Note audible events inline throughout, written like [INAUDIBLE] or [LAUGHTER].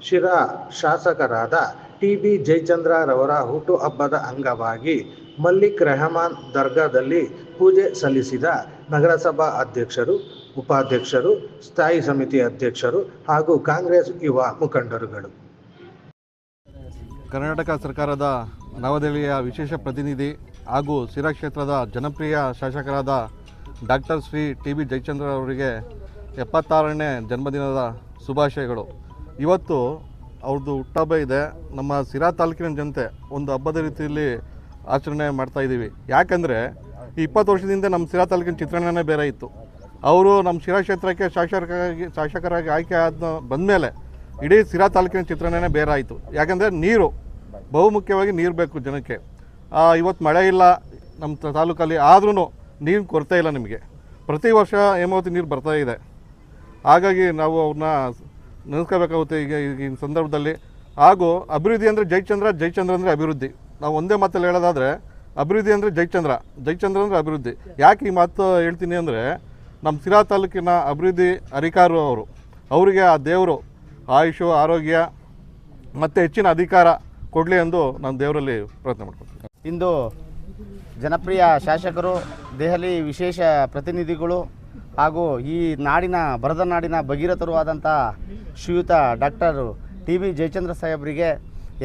ಶಿರಾ ಶಾಸಕರಾದ T B ಜಯಚಂದ್ರರವರ ಹುಟ್ಟುಹಬ್ಬದ ಅಂಗವಾಗಿ ಮಲ್ಲಿಕ್ ರೆಹಮಾನ್ ದರ್ಗಾದಲ್ಲಿ ಪೂಜೆ ಸಲ್ಲಿಸಿದ ನಗರಸಭಾ ಅಧ್ಯಕ್ಷರು, ಉಪಾಧ್ಯಕ್ಷರು, ಸ್ಥಾಯಿ ಸಮಿತಿ ಅಧ್ಯಕ್ಷರು ಹಾಗೂ ಕಾಂಗ್ರೆಸ್ ಯುವ ಮುಖಂಡರುಗಳು. ಕರ್ನಾಟಕ ಸರ್ಕಾರದ ನವದೆಹಲಿಯ ವಿಶೇಷ ಪ್ರತಿನಿಧಿ ಹಾಗೂ ಸಿರಾ ಕ್ಷೇತ್ರದ ಜನಪ್ರಿಯ ಶಾಸಕರಾದ doctor Shri T B Jayachandra ಅವರಿಗೆ ಎಪ್ಪತ್ತಾರನೇ ಜನ್ಮದಿನದ ಶುಭಾಶಯಗಳು. ಇವತ್ತು ಅವ್ರದ್ದು ಹುಟ್ಟಹಬ್ಬ ಇದೆ. ನಮ್ಮ ಸಿರಾ ತಾಲೂಕಿನ ಜನತೆ ಒಂದು ಹಬ್ಬದ ರೀತಿಯಲ್ಲಿ ಆಚರಣೆ ಮಾಡ್ತಾ ಇದ್ದೀವಿ. ಯಾಕಂದರೆ ಈ ಇಪ್ಪತ್ತು ವರ್ಷದಿಂದ ನಮ್ಮ ಸಿರಾ ತಾಲೂಕಿನ ಚಿತ್ರಣನೇ ಬೇರೆ ಇತ್ತು. ಅವರು ನಮ್ಮ ಶಿರಾ ಕ್ಷೇತ್ರಕ್ಕೆ ಶಾಸಕರಾಗಿ ಶಾಸಕರಾಗಿ ಆಯ್ಕೆ ಆದ ಬಂದಮೇಲೆ ಇಡೀ ಸಿರಾ ತಾಲೂಕಿನ ಚಿತ್ರಣನೇ ಬೇರೆ ಆಯಿತು. ಯಾಕಂದರೆ ನೀರು, ಬಹುಮುಖ್ಯವಾಗಿ ನೀರು ಬೇಕು ಜನಕ್ಕೆ. ಇವತ್ತು ಮಳೆ ಇಲ್ಲ, ನಮ್ಮ ತಾಲೂಕಲ್ಲಿ ಆದ್ರೂ ನೀರು ಕೊರತೆ ಇಲ್ಲ ನಿಮಗೆ. ಪ್ರತಿ ವರ್ಷ ಹೇಮಾವತಿ ನೀರು ಬರ್ತಾ ಇದೆ. ಹಾಗಾಗಿ ನಾವು ಅವ್ರನ್ನ ನೆನೆಸ್ಕೋಬೇಕಾಗುತ್ತೆ ಈಗ ಈಗಿನ ಸಂದರ್ಭದಲ್ಲಿ. ಹಾಗೂ ಅಭಿವೃದ್ಧಿ ಅಂದರೆ ಜೈಚಂದ್ರ ಜೈಚಂದ್ರ ಅಂದರೆ ಅಭಿವೃದ್ಧಿ. ನಾವು ಒಂದೇ ಮಾತಲ್ಲಿ ಹೇಳೋದಾದರೆ, ಅಭಿವೃದ್ಧಿ ಅಂದರೆ ಜೈಚಂದ್ರ ಜೈಚಂದ್ರ ಅಂದರೆ ಅಭಿವೃದ್ಧಿ. ಯಾಕೆ ಈ ಮಾತು ಹೇಳ್ತೀನಿ ಅಂದರೆ ನಮ್ಮ ಸಿರಾ ತಾಲೂಕಿನ ಅಭಿವೃದ್ಧಿ ಅರಿಕಾರು ಅವರು. ಅವರಿಗೆ ಆ ದೇವರು ಆಯುಷು, ಆರೋಗ್ಯ ಮತ್ತು ಹೆಚ್ಚಿನ ಅಧಿಕಾರ ಕೊಡಲಿ ಎಂದು ನಾನು ದೇವರಲ್ಲಿ ಪ್ರಯತ್ನ ಮಾಡ್ಕೊತೀನಿ ಇಂದು ಜನಪ್ರಿಯ ಶಾಸಕರು, ದೆಹಲಿ ವಿಶೇಷ ಪ್ರತಿನಿಧಿಗಳು ಹಾಗೂ ಈ ನಾಡಿನ, ಬರದ ನಾಡಿನ ಭಗೀರಥರು ಆದಂಥ ಶ್ರೀಯುತ ಡಾಕ್ಟರ್ ಟಿ ವಿ ಜಯಚಂದ್ರ ಸಾಹೇಬರಿಗೆ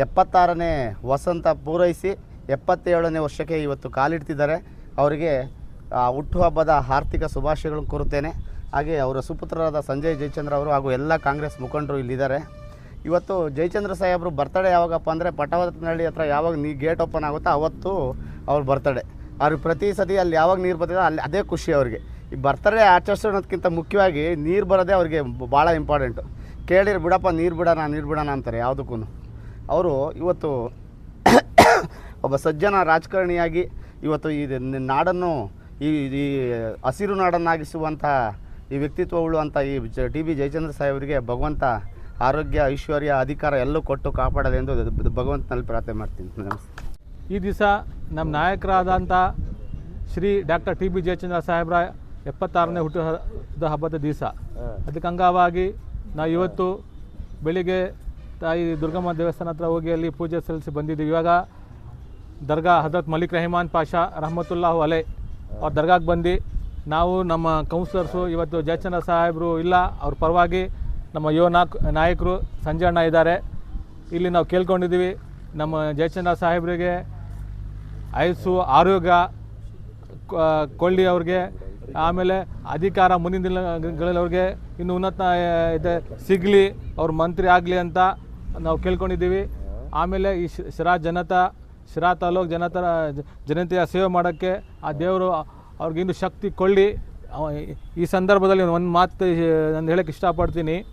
ಎಪ್ಪತ್ತಾರನೇ ವಸಂತ ಪೂರೈಸಿ, ಎಪ್ಪತ್ತೇಳನೇ ವರ್ಷಕ್ಕೆ ಇವತ್ತು ಕಾಲಿಡ್ತಿದ್ದಾರೆ. ಅವರಿಗೆ ಹುಟ್ಟುಹಬ್ಬದ ಆರ್ಥಿಕ ಶುಭಾಶಯಗಳನ್ನು ಕೋರುತ್ತೇನೆ. ಹಾಗೆ ಅವರ ಸುಪುತ್ರರಾದ ಸಂಜಯ್ ಜಯಚಂದ್ರ ಅವರು ಹಾಗೂ ಎಲ್ಲ ಕಾಂಗ್ರೆಸ್ ಮುಖಂಡರು ಇಲ್ಲಿದ್ದಾರೆ. ಇವತ್ತು ಜಯಚಂದ್ರ ಸಾಹೇಬರು ಬರ್ತಡೇ ಯಾವಾಗಪ್ಪ ಅಂದರೆ ಪಟವನಹಳ್ಳಿ ಹತ್ರ ಯಾವಾಗ ನೀ ಗೇಟ್ ಓಪನ್ ಆಗುತ್ತೋ ಅವತ್ತು ಅವ್ರ ಬರ್ತಡೇ ಅವ್ರಿಗೆ ಪ್ರತಿ ಸತಿ ಅಲ್ಲಿ ಯಾವಾಗ ನೀರು ಬರ್ತಿದೆ ಅಲ್ಲಿ ಅದೇ ಖುಷಿ ಅವ್ರಿಗೆ. ಈ ಬರ್ತಡೇ ಆಚರಿಸೋಣಕ್ಕಿಂತ ಮುಖ್ಯವಾಗಿ ನೀರು ಬರೋದೇ ಅವ್ರಿಗೆ ಭಾಳ ಇಂಪಾರ್ಟೆಂಟು ಕೇಳಿರಿ ಬಿಡಪ್ಪ, ನೀರು ಬಿಡೋಣ ನೀರು ಬಿಡೋಣ ಅಂತಾರೆ ಯಾವುದಕ್ಕೂ ಅವರು ಇವತ್ತು [COUGHS] ಒಬ್ಬ ಸಜ್ಜನ ರಾಜಕಾರಣಿಯಾಗಿ ಇವತ್ತು ಈ ನಾಡನ್ನು ಈ ಈ ಹಸಿರು ನಾಡನ್ನಾಗಿಸುವಂಥ ಈ ವ್ಯಕ್ತಿತ್ವ ಅಂತ ಈ ಜ, ಟಿ ಬಿ ಜಯಚಂದ್ರ ಸಾಹೇಬರಿಗೆ ಭಗವಂತ ಆರೋಗ್ಯ, ಐಶ್ವರ್ಯ, ಅಧಿಕಾರ ಎಲ್ಲೂ ಕೊಟ್ಟು ಕಾಪಾಡಲೆಂದು ಭಗವಂತನಲ್ಲಿ ಪ್ರಾರ್ಥನೆ ಮಾಡ್ತೀನಿ. ನಮಸ್ತೆ. ಈ ದಿವಸ ನಮ್ಮ ನಾಯಕರಾದಂಥ Shri doctor T B Jayachandra ಸಾಹೇಬ್ರ ಎಪ್ಪತ್ತಾರನೇ ಹುಟ್ಟು ಹಬ್ಬದ ದಿವಸ. ಅದಕ್ಕೆ ಅಂಗವಾಗಿ ನಾವು ಇವತ್ತು ಬೆಳಿಗ್ಗೆ ತಾಯಿ ದುರ್ಗಮ್ಮ ದೇವಸ್ಥಾನ ಹತ್ರ ಹೋಗಿ ಅಲ್ಲಿ ಪೂಜೆ ಸಲ್ಲಿಸಿ ಬಂದಿದ್ದೀವಿ. ಇವಾಗ ದರ್ಗಾ ಹಜರತ್ ಮಲಿಕ್ ರೆಹಮಾನ್ ಪಾಷಾ ರಹಮತುಲ್ಲಾಹು ಅಲೆ ಅವ್ರ ದರ್ಗಾಗೆ ಬಂದು ನಾವು ನಮ್ಮ ಕೌನ್ಸಿಲರ್ಸು ಇವತ್ತು ಜಯಚಂದ್ರ ಸಾಹೇಬರು ಇಲ್ಲ ಅವ್ರ ಪರವಾಗಿ ನಮ್ಮ ಯುವ ನಾಕ್ ನಾಯಕರು ಸಂಜಯಣ್ಣ ಅಣ್ಣ ಇದ್ದಾರೆ. ಇಲ್ಲಿ ನಾವು ಕೇಳ್ಕೊಂಡಿದ್ದೀವಿ ನಮ್ಮ ಜಯಚಂದ್ರ ಸಾಹೇಬರಿಗೆ ಆಯುಸ್ಸು ಆರೋಗ್ಯ ಕೊಳ್ಳಿ ಅವ್ರಿಗೆ ಆಮೇಲೆ ಅಧಿಕಾರ ಮುಂದಿನ ದಿನಗಳಲ್ಲಿ ಅವ್ರಿಗೆ ಇನ್ನು ಉನ್ನತ ಇದೆ, ಸಿಗಲಿ, ಅವ್ರ ಮಂತ್ರಿ ಆಗಲಿ ಅಂತ ನಾವು ಕೇಳ್ಕೊಂಡಿದ್ದೀವಿ. ಆಮೇಲೆ ಈ ಶಿರಾ ಜನತಾ, ಶಿರಾ ತಾಲೂಕು ಜನತರ ಜ- ಜನತೆಯ ಸೇವೆ ಮಾಡೋಕ್ಕೆ ಆ ದೇವರು ಅವ್ರಿಗೆ ಇನ್ನು ಶಕ್ತಿ ಕೊಳ್ಳಿ ಈ ಸಂದರ್ಭದಲ್ಲಿ ಒಂದು ಮಾತು ನಾನು ಹೇಳಕ್ಕೆ ಇಷ್ಟಪಡ್ತೀನಿ.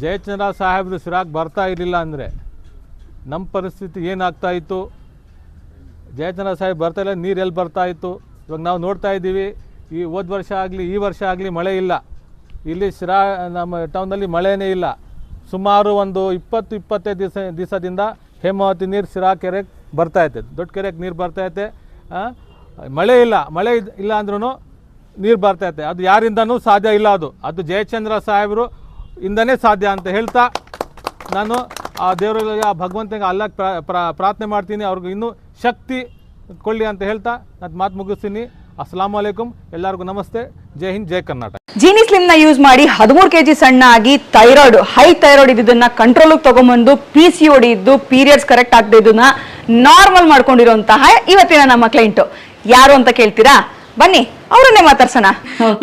ಜಯಚಂದ್ರ ಸಾಹೇಬ್ರು ಶಿರಾಗ್ ಬರ್ತಾ ಇರಲಿಲ್ಲ ಅಂದರೆ ನಮ್ಮ ಪರಿಸ್ಥಿತಿ ಏನಾಗ್ತಾ ಇತ್ತು? ಜಯಚಂದ್ರ ಸಾಹೇಬ್ ಬರ್ತಾ ಇಲ್ಲ, ನೀರು ಎಲ್ಲಿ ಬರ್ತಾ ಇತ್ತು? ಇವಾಗ ನಾವು ನೋಡ್ತಾ ಇದ್ದೀವಿ. ಈ ಹೋದ ವರ್ಷ ಆಗಲಿ, ಈ ವರ್ಷ ಆಗಲಿ ಮಳೆ ಇಲ್ಲ. ಇಲ್ಲಿ ಶಿರಾ, ನಮ್ಮ ಟೌನಲ್ಲಿ ಮಳೆನೇ ಇಲ್ಲ. ಸುಮಾರು ಒಂದು ಇಪ್ಪತ್ತು, ಇಪ್ಪತ್ತೈದು ದಿವಸ, ದಿವಸದಿಂದ ಹೇಮಾವತಿ ನೀರು ಶಿರಾ ಕೆರೆಗೆ ಬರ್ತಾ ಇದೆ ದೊಡ್ಡ ಕೆರೆಗೆ ನೀರು ಬರ್ತಾ ಐತೆ ಮಳೆ ಇಲ್ಲ ಮಳೆ ಇಲ್ಲ ಅಂದ್ರೂ ನೀರು ಬರ್ತಾ ಇದೆ ಅದು ಯಾರಿಂದನೂ ಸಾಧ್ಯ ಇಲ್ಲ ಅದು. ಅದು ಜಯಚಂದ್ರ ಸಾಹೇಬರು ಇಂದನೇ ಸಾಧ್ಯ ಅಂತ ಹೇಳ್ತಾ ನಾನು ಆ ದೇವರಿಗೆ ಆ ಭಗವಂತನಿಗೆ ಅಲ್ಲ ಪ್ರಾರ್ಥನೆ ಮಾಡ್ತೀನಿ. ಅವ್ರಿಗೆ ಇನ್ನೂ ಶಕ್ತಿ ಕೊಳ್ಳಿ ಅಂತ ಹೇಳ್ತಾ ನಾನು ಮಾತು ಮುಗಿಸ್ತೀನಿ. ಅಸ್ಲಾಂ ವಲೈಕುಂ ಎಲ್ಲರಿಗೂ ನಮಸ್ತೆ. ಜೈ ಹಿಂದ್, ಜೈ ಕರ್ನಾಟಕ. ಜೀನಿ ಸ್ಲಿಮ್ನ ಯೂಸ್ ಮಾಡಿ ಹದಿಮೂರು ಕೆಜಿ ಸಣ್ಣ ಆಗಿ ಥೈರಾಯ್ಡ್ ಹೈ ಥೈರಾಯ್ಡ್ ಇದ್ದನ್ನ ಕಂಟ್ರೋಲ್ ತಗೊಂಬಂದು P C O D periods correct ಆಗದೆ ಇದನ್ನ ನಾರ್ಮಲ್ ಮಾಡ್ಕೊಂಡಿರುವಂತಹ ಇವತ್ತಿನ ನಮ್ಮ ಕ್ಲೈಂಟ್ ಯಾರು ಅಂತ ಕೇಳ್ತೀರಾ? ಬನ್ನಿ. ಅವರನ್ನೇ ಮಾತಾಡ್ಸೋಣ?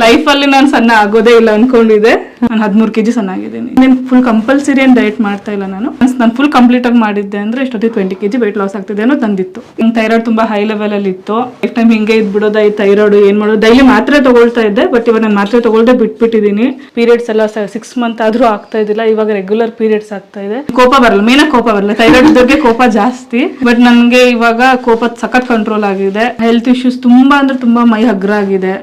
ಲೈಫ್ ಅಲ್ಲಿ ನಾನು ಸಣ್ಣ ಆಗೋದೇ ಇಲ್ಲ ಅನ್ಕೊಂಡಿದ್ದೆ. ನಾನು ಹದಿಮೂರು ಕೆಜಿ ಸಣ್ಣ ಆಗಿದ್ದೀನಿ నేను ಫುಲ್ ಕಂಪಲ್ಸರಿ ಏನು ಡಯಟ್ ಮಾಡ್ತಾ ಇಲ್ಲ ನಾನು? ನಾನು ಫುಲ್ ಕಂಪ್ಲೀಟ್ ಆಗಿ ಮಾಡಿದ್ದೆ ಅಂದ್ರೆ ಇಷ್ಟೊತ್ತಿಗೆ ಟ್ವೆಂಟಿ ಕೆಜಿ ವೆಯ್ಟ್ ಲಾಸ್ ಆಗ್ತಿದೆ ಅನ್ನೋ ತಂದಿತ್ತು. ಥೈರಾಯ್ಡ್ ತುಂಬಾ ಹೈ ಲೆವೆಲ್ ಅಲ್ಲಿ ಇತ್ತು. ಲೈಫ್ ಟೈಮ್ ಹಿಂಗೆ ಇದ್ಬಿಡೋದ ಈ ಥೈರಾಯ್ಡ್ ಏನ್ ಮಾಡೋದು? ಡೈಲಿ ಮಾತ್ರೆ ತಗೊಳ್ತಾ ಇದ್ದೆ ಬಟ್ ಇವಾಗ ನಾನು ಮಾತ್ರೆ ತಗೊಳ್ದೆ ಬಿಟ್ಬಿಟ್ಟಿದ್ದೀನಿ ಪೀರಿಯಡ್ಸ್ ಎಲ್ಲ ಸಿಕ್ಸ್ ಮಂತ್ ಆದ್ರೂ ಆಗ್ತಾ ಇದಿಲ್ಲ ಇವಾಗ ರೆಗ್ಯುಲರ್ ಪೀರಿಯಡ್ಸ್ ಆಗ್ತಾ ಇದೆ. ಕೋಪ ಬರಲ್ಲ ಮೇನ ಕೋಪ ಬರಲ್ಲ. ಥೈರಾಯ್ಡ್ ಇದ್ದವ್ರಿಗೆ ಕೋಪ ಜಾಸ್ತಿ. ಬಟ್ ನನಗೆ ಇವಾಗ ಕೋಪ ಸಖತ್ ಕಂಟ್ರೋಲ್ ಆಗಿದೆ. ಹೆಲ್ತ್ ಇಶ್ಯೂಸ್ ತುಂಬಾ ಅಂದ್ರೆ ತುಂಬಾ ಮೈ ಹಗ್ರ ಆಗಿದೆ. ಆಗಿದೆ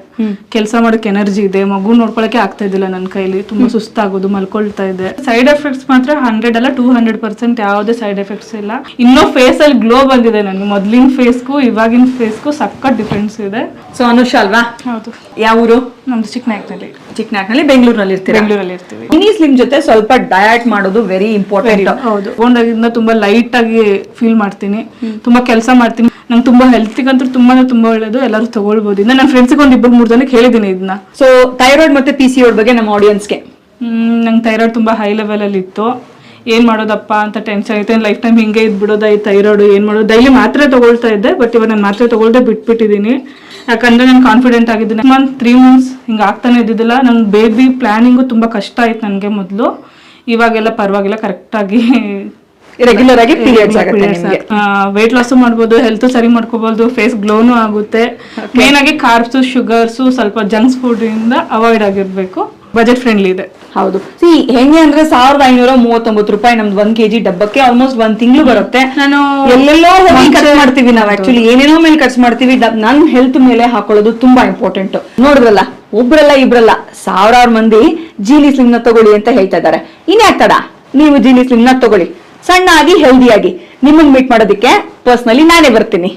ಕೆಲಸ ಮಾಡಕ್ ಎನರ್ಜಿ ಇದೆ. ಮಗು ನೋಡ್ಕೊಳಕ್ಕೆ ಆಗ್ತಾ ಇದ್ದಿಲ್ಲ ನನ್ನ ಕೈಲಿ. ತುಂಬಾ ಸುಸ್ತಾಗೋದು ಮಲ್ಕೊಳ್ತಾ ಇದೆ. ಸೈಡ್ ಎಫೆಕ್ಟ್ಸ್ ಮಾತ್ರ ಹಂಡ್ರೆಡ್ ಅಲ್ಲ ಟೂ ಹಂಡ್ರೆಡ್ ಪರ್ಸೆಂಟ್ ಯಾವುದೇ ಸೈಡ್ ಎಫೆಕ್ಟ್ಸ್ ಇಲ್ಲ. ಇನ್ನೂ ಫೇಸ್ ಅಲ್ಲಿ ಗ್ಲೋ ಬಂದಿದೆ ನನಗೆ. ಮೊದ್ಲಿನ ಫೇಸ್ಗೂ ಇವಾಗಿನ ಫೇಸ್ಗೂ ಸಕ್ಕತ್ ಡಿಫ್ರೆನ್ಸ್ ಇದೆ. ಸೊ ಅನುಷ ಅಲ್ವಾ? ಹೌದು. ಯಾವ ಊರು? ನಮ್ದು ಚಿಕ್ಕನಾಗ್ನಲ್ಲಿ ಚಿಕ್ಕನಾಗ್ನಲ್ಲಿ ಬೆಂಗಳೂರಲ್ಲಿ ಇರ್ತೀವಿ ಬೆಂಗಳೂರಲ್ಲಿ ಇರ್ತೀವಿ. ಮಿನಿ ಸ್ಲಿಮ್ ಜೊತೆ ಸ್ವಲ್ಪ ಡಯಟ್ ಮಾಡೋದು ವೆರಿ ಇಂಪಾರ್ಟೆಂಟ್ ಹೌದು. ಒಂದಾಗಿಂದ ತುಂಬಾ ಲೈಟ್ ಆಗಿ ಫೀಲ್ ಮಾಡ್ತೀನಿ. ತುಂಬಾ ಕೆಲಸ ಮಾಡ್ತೀನಿ. ನಂಗೆ ತುಂಬಾ ಹೆಲ್ತಿಗಂತೂ ತುಂಬಾನೇ ತುಂಬಾ ಒಳ್ಳೇದು. ಎಲ್ಲರೂ ತಗೊಳ್ಬೋದು. ಇನ್ನ ನನ್ನ ಫ್ರೆಂಡ್ಸ್ಗೆ ಒಂದ್ ಇಬ್ಬರು ಮೂರು ಜನಕ್ಕೆ ಹೇಳಿದ್ದೀನಿ ಇದನ್ನ ಸೊ ಥೈರಾಯ್ಡ್ ಮತ್ತೆ ಪಿ ಸಿ ಬಗ್ಗೆ ನಮ್ಮ ಆಡಿಯನ್ಸ್ಗೆ ನಂಗೆ ಥೈರಾಯ್ಡ್ ತುಂಬಾ ಹೈ ಲೆವೆಲ್ ಅಲ್ಲಿ ಇತ್ತು. ಏನ್ ಮಾಡೋದಪ್ಪ ಅಂತ ಟೆನ್ಷನ್ ಐತೆ ಲೈಫ್ ಟೈಮ್ ಹಿಂಗೆ ಇದ್ಬಿಡೋದ ಈ ಥೈರಾಯ್ಡ್ ಏನ್ ಮಾಡೋದು? ಡೈಲಿ ಮಾತ್ರೆ ತಗೊಳ್ತಾ ಇದ್ದೆ ಬಟ್ ಇವಾಗ ನಾನು ಮಾತ್ರೆ ತಗೊಳ್ದೆ ಬಿಟ್ಬಿಟ್ಟಿದ್ದೀನಿ ಯಾಕಂದ್ರೆ ನಾನು ಕಾನ್ಫಿಡೆಂಟ್ ಆಗಿದ್ದೀನಿ. ಮಂತ್ ತ್ರೀ ಮಂತ್ಸ್ ಹಿಂಗೆ ಆಗ್ತಾನೆ ಇದ್ದಿದ್ದಿಲ್ಲ. ನನ್ನ ಬೇಬಿ ಪ್ಲಾನಿಂಗು ತುಂಬಾ ಕಷ್ಟ ಆಯ್ತು ನನಗೆ ಮೊದಲು. ಇವಾಗೆಲ್ಲ ಪರವಾಗಿಲ್ಲ ಕರೆಕ್ಟಾಗಿ ರೆಗ್ಯುಲರ್ ಆಗಿ ಪೀರಿಯಡ್ಸ್ ಆಗುತ್ತೆ ನಿಮಗೆ. ವೇಟ್ ಲಾಸ್ ಮಾಡ್ಬೋದು ಹೆಲ್ತ್ ಸರಿ ಮಾಡ್ಕೋಬಹುದು ಫೇಸ್ ಗ್ಲೋನು ಆಗುತ್ತೆ. ಮೇನ್ ಆಗಿ ಕಾರ್ಬ್ಸ್ ಶುಗರ್ಸ್ ಸ್ವಲ್ಪ ಜಂಕ್ಸ್ ಫುಡ್ ಇಂದ ಅವಾಯ್ಡ್ ಆಗಿರ್ಬೇಕು. ಬಜೆಟ್ ಫ್ರೆಂಡ್ಲಿ ಇದೆ. ಹೌದು. ಸಿ ಹೆಂಗೆ ಅಂದ್ರೆ ಸಾವಿರದ ಐನೂರ ಮೂವತ್ತೊಂಬತ್ತು ರೂಪಾಯಿ ನಮ್ದು ಒಂದ್ ಕೆಜಿ ಡಬ್ಬಕ್ಕೆ ಆಲ್ಮೋಸ್ಟ್ ಒಂದ್ ತಿಂಗಳು ಬರುತ್ತೆ. ನಾನು ಎಲ್ಲೆಲ್ಲೋ ಹೋಗಿ ಖರ್ಚು ಮಾಡ್ತೀವಿ ನಾವು ಆಕ್ಚುಲಿ ಏನೇನೋ ಮೇಲೆ ಖರ್ಚು ಮಾಡ್ತೀವಿ. ನನ್ ಹೆಲ್ತ್ ಮೇಲೆ ಹಾಕೊಳ್ಳೋದು ತುಂಬಾ ಇಂಪಾರ್ಟೆಂಟ್ ನೋಡ್ರಲ್ಲ ಒಬ್ರಲ್ಲ ಇಬ್ರಲ್ಲ. ಸಾವಿರಾರು ಮಂದಿ ಜೀನಿ ಸ್ಲಿಮ್ನ ತಗೊಳ್ಳಿ ಅಂತ ಹೇಳ್ತಾ ಇದ್ದಾರೆ. ಇನ್ಯಾಕ್ ತಡ? ನೀವು ಜೀನಿ ಸ್ಲಿಮ್ನ ತಗೊಳ್ಳಿ. ಸಣ್ಣ ಆಗಿ ಹೆಲ್ದಿ ಆಗಿ. ನಿಮ್ಮನ್ನು ಮೀಟ್ ಮಾಡೋದಕ್ಕೆ ಪರ್ಸ್ನಲಿ ನಾನೇ ಬರ್ತೀನಿ.